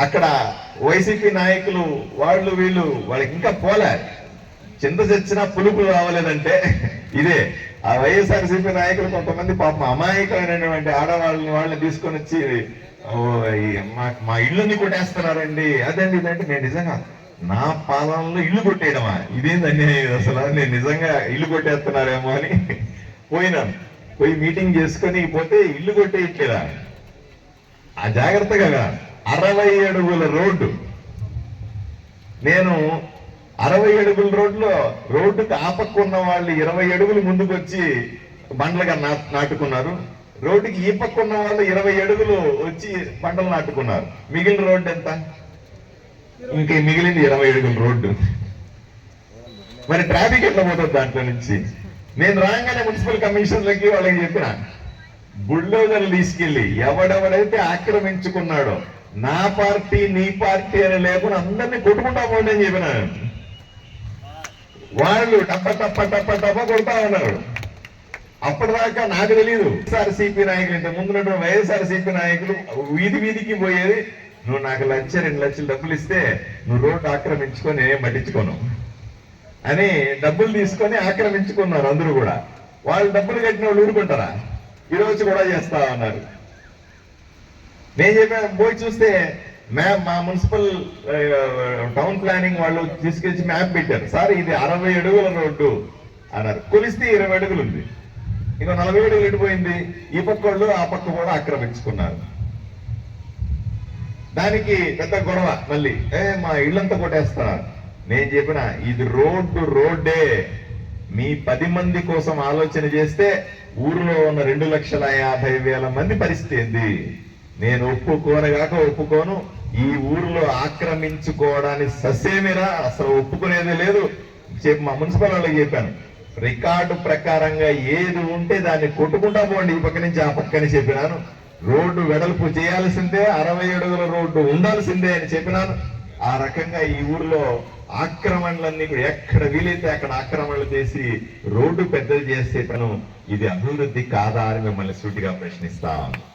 అక్కడ వైసీపీ నాయకులు వాళ్ళు వీళ్ళు వాళ్ళకి ఇంకా పోలే. చింత చచ్చినా పులుపు రావలేదంటే ఇదే. ఆ వైఎస్ఆర్సీపీ నాయకులు కొంతమంది పాపం అమాయకమైనటువంటి ఆడవాళ్ళని వాళ్ళని తీసుకొని వచ్చి "ఓ, మా ఇల్లుని కొట్టేస్తున్నారండి. అదండి ఇదంటే నేను నిజంగా నా పాలనలో ఇల్లు కొట్టేయడమా? ఇదేంది అన్యాయం అసలు? నేను నిజంగా ఇల్లు కొట్టేస్తున్నారేమో అని పోయినాను. పోయి మీటింగ్ చేసుకొని పోతే ఇల్లు కొట్టేయట్లేదా? ఆ జాగ్రత్తగా అరవై అడుగుల రోడ్డు. నేను అరవై అడుగుల రోడ్లో రోడ్డుకి ఆపక్కున్న వాళ్ళు ఇరవై అడుగులు ముందుకు వచ్చి బండ్లుగా నా నాటుకున్నారు. రోడ్డుకి ఈ పక్క ఉన్న వాళ్ళు ఇరవై అడుగులు వచ్చి బండలు నాటుకున్నారు. మిగిలిన రోడ్డు ఎంత? ఇంకా మిగిలింది ఇరవై అడుగుల రోడ్డు. మరి ట్రాఫిక్ ఎట్లా పోతుంది దాంట్లో నుంచి? నేను రాగానే మున్సిపల్ కమిషన్లకి వాళ్ళకి చెప్పిన బుల్డోజర్లు తీసుకెళ్ళి ఎవడెవడైతే ఆక్రమించుకున్నాడో నా పార్టీ నీ పార్టీ అని లేకుండా అందరినీ కొట్టుకుంటా పోండి అని చెప్పిన. వాళ్ళు టప్ప టప్ప టప్ప టప్ప కొడతా ఉన్నారు. అప్పటిదాకా నాకు తెలియదు వైఎస్ఆర్సీపీ నాయకులు ఇంత ముందు వైఎస్ఆర్సీపీ నాయకులు వీధి వీధికి పోయేది నువ్వు నాకు లక్ష రెండు లక్షలు డబ్బులు ఇస్తే నువ్వు రోడ్డు ఆక్రమించుకొని నేనేం పట్టించుకోను అని డబ్బులు తీసుకొని ఆక్రమించుకున్నారు అందరూ కూడా. వాళ్ళు డబ్బులు కట్టిన వాళ్ళు ఊరుకుంటారా? ఈరోజు కూడా చేస్తా ఉన్నారు. నేను చెప్పాను పోయి చూస్తే మ్యాప్ మా మున్సిపల్ టౌన్ ప్లానింగ్ వాళ్ళు తీసుకొచ్చి మ్యాప్ పెట్టారు. సార్ ఇది అరవై అడుగుల రోడ్డు అన్నారు. కొలిస్తే ఇరవై అడుగులు ఉంది. ఇంకో నలభై అడుగులు ఎడిపోయింది ఈ పక్క వాళ్ళు ఆ పక్క కూడా ఆక్రమించుకున్నారు. దానికి పెద్ద గొడవ మళ్ళీ. ఏ మా ఇళ్ళంతా కొట్టేస్తున్నారు. నేను చెప్పిన ఇది రోడ్డు రోడ్డే. మీ పది మంది కోసం ఆలోచన చేస్తే ఊరిలో ఉన్న రెండు లక్షల యాభై వేల మంది పరిస్థితి ఏంది? నేను ఒప్పుకోనగాక ఒప్పుకోను ఈ ఊర్లో ఆక్రమించుకోవడానికి ససేమిరా? అసలు ఒప్పుకునేది లేదు. చెప్పి మా మున్సిపల్ వాళ్ళకి చెప్పాను. రికార్డు ప్రకారంగా ఏది ఉంటే దాన్ని కొట్టుకుంటా పోండి. ఈ పక్క నుంచి ఆ పక్కని చెప్పినాను. రోడ్డు వెడల్పు చేయాల్సిందే అరవై అడుగుల రోడ్డు ఉండాల్సిందే అని చెప్పినాను. ఆ రకంగా ఈ ఊర్లో ఆక్రమణలన్నీ కూడా ఎక్కడ వీలైతే అక్కడ ఆక్రమణలు చేసి రోడ్డు పెద్దది చేసే పను ఇది అభివృద్ధి కాదా అని మిమ్మల్ని సూటిగా ప్రశ్నిస్తా ఉన్నాను.